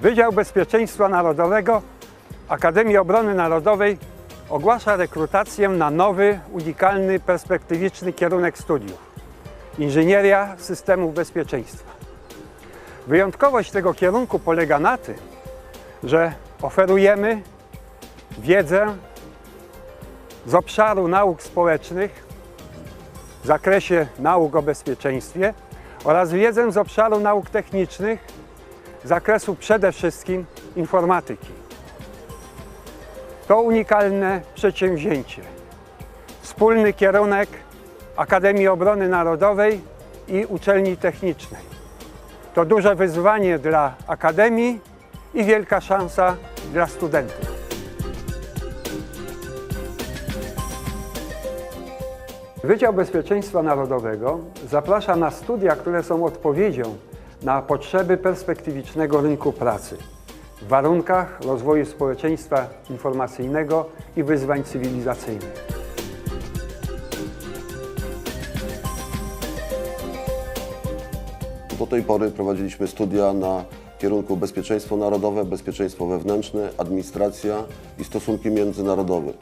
Wydział Bezpieczeństwa Narodowego Akademii Obrony Narodowej ogłasza rekrutację na nowy, unikalny, perspektywiczny kierunek studiów inżynieria systemów bezpieczeństwa. Wyjątkowość tego kierunku polega na tym, że oferujemy wiedzę z obszaru nauk społecznych w zakresie nauk o bezpieczeństwie oraz wiedzę z obszaru nauk technicznych zakresu przede wszystkim informatyki. To unikalne przedsięwzięcie. Wspólny kierunek Akademii Obrony Narodowej i Uczelni Technicznej. To duże wyzwanie dla Akademii i wielka szansa dla studentów. Wydział Bezpieczeństwa Narodowego zaprasza na studia, które są odpowiedzią na potrzeby perspektywicznego rynku pracy w warunkach rozwoju społeczeństwa informacyjnego i wyzwań cywilizacyjnych. Do tej pory prowadziliśmy studia na kierunku bezpieczeństwo narodowe, bezpieczeństwo wewnętrzne, administracja i stosunki międzynarodowe.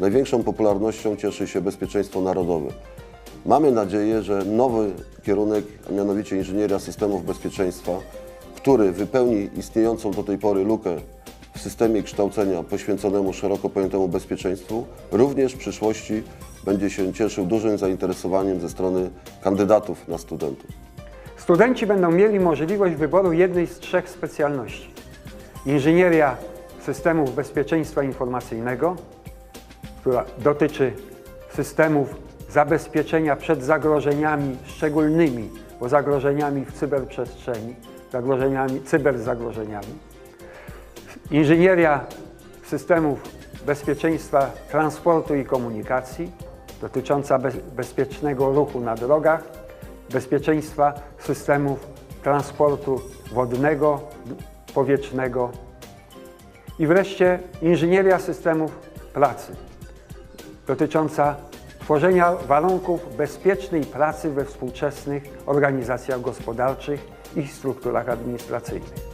Największą popularnością cieszy się bezpieczeństwo narodowe. Mamy nadzieję, że nowy kierunek, a mianowicie inżynieria systemów bezpieczeństwa, który wypełni istniejącą do tej pory lukę w systemie kształcenia poświęconemu szeroko pojętemu bezpieczeństwu, również w przyszłości będzie się cieszył dużym zainteresowaniem ze strony kandydatów na studentów. Studenci będą mieli możliwość wyboru jednej z trzech specjalności: inżynieria systemów bezpieczeństwa informacyjnego, która dotyczy systemów zabezpieczenia przed zagrożeniami szczególnymi, bo zagrożeniami w cyberprzestrzeni, zagrożeniami, cyberzagrożeniami. Inżynieria systemów bezpieczeństwa transportu i komunikacji, dotycząca bez, bezpiecznego ruchu na drogach, bezpieczeństwa systemów transportu wodnego, powietrznego i wreszcie inżynieria systemów pracy, dotycząca tworzenia warunków bezpiecznej pracy we współczesnych organizacjach gospodarczych i strukturach administracyjnych.